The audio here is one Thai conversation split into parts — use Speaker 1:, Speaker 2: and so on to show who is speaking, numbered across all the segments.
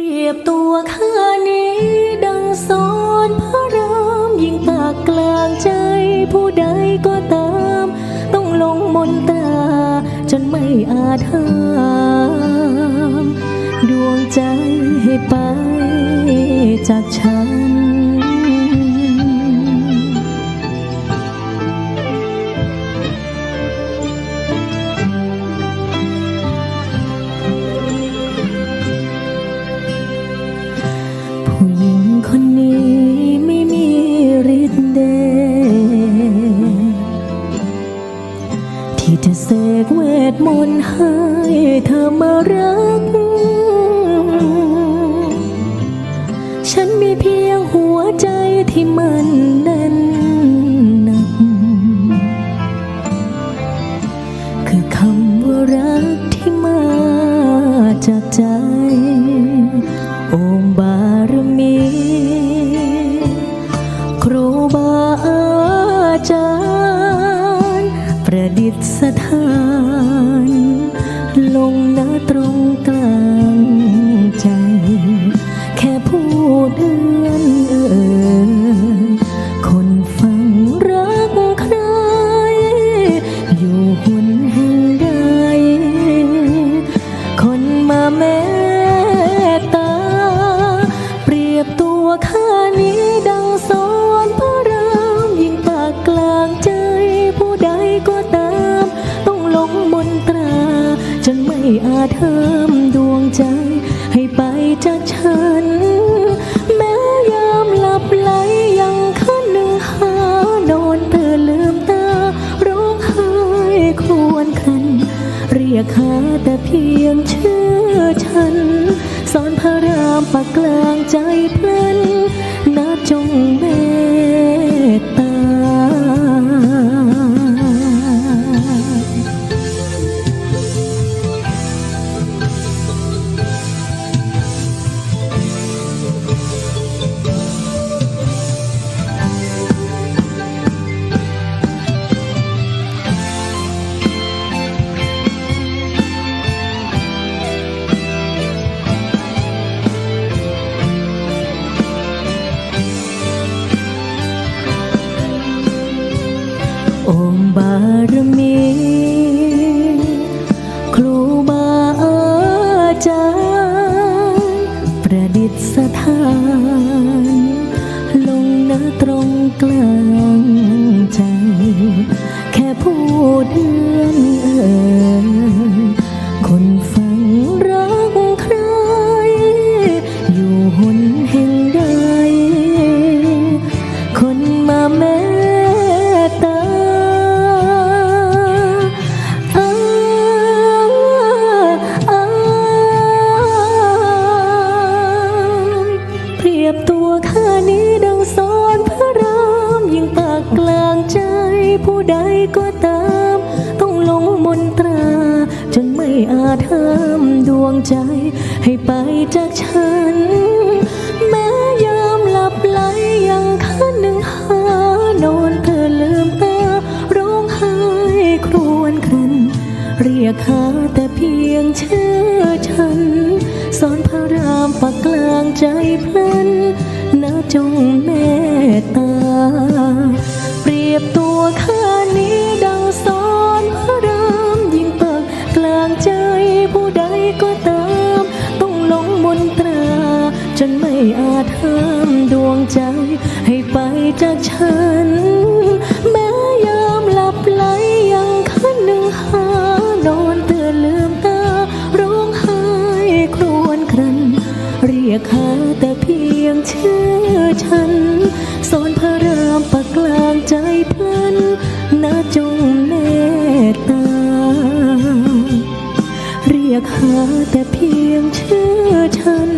Speaker 1: รียบตัวข้านี้ ดังสอนพระรามยิ่งปากกลางใจ ผู้ใดก็ตาม ต้องลงมนตา จนไม่อาจห้ามดวงใจให้ไปจากฉัน จะเสกเวทมนต์ให้เธอมารัก ฉันมีเพียงหัวใจที่มันแน่นหนัก คือคำว่ารักที่มาจากใจ ประดิษฐาน ลงหน้าตรงกลางใจ แค่พูดเอื้อนเอ่ยคนฟังรักใคร อยู่หุ่นแห่งใด คนมาเมตตา เปรียบตัวข้านี้ดังสอน อาจห้ามดวงใจ ให้ไปจากฉัน แม้ยามหลับไหลยังคันหนึ่งหานอนเธอลืมตาร้องไห้ควญครัน เรียกหาแต่เพียงชื่อฉันสอนพระรามปากกลางใจเพลินนาจงเม มบารมี ครูบาอาจารย์ประดิษฐาน ผู้ใดก็ตาม ต้องลงมนตรา จนไม่อาจห้ามดวงใจ ให้ไปจากฉัน แม้ยามหลับไหลยังคันหนึ่งหานอนเธอลืมตาร้องไห้ครวญครัน เรียกหาแต่เพียงชื่อฉันสอนพระรามปากกลางใจเพลินนาจงเมตตา ใจให้ไปจากฉัน แม้ยามหลับไหลยังคืนหนึ่งหานอนเตือนลืมตา ร้องไห้ครวญครัน เรียกหาแต่เพียงชื่อฉันสอนพระรามปากกลางใจเพลินนาจง ยกหาแต่เพียงชื่อฉัน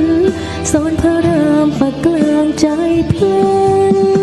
Speaker 1: สอนพระรามปากกลางใจเพลิน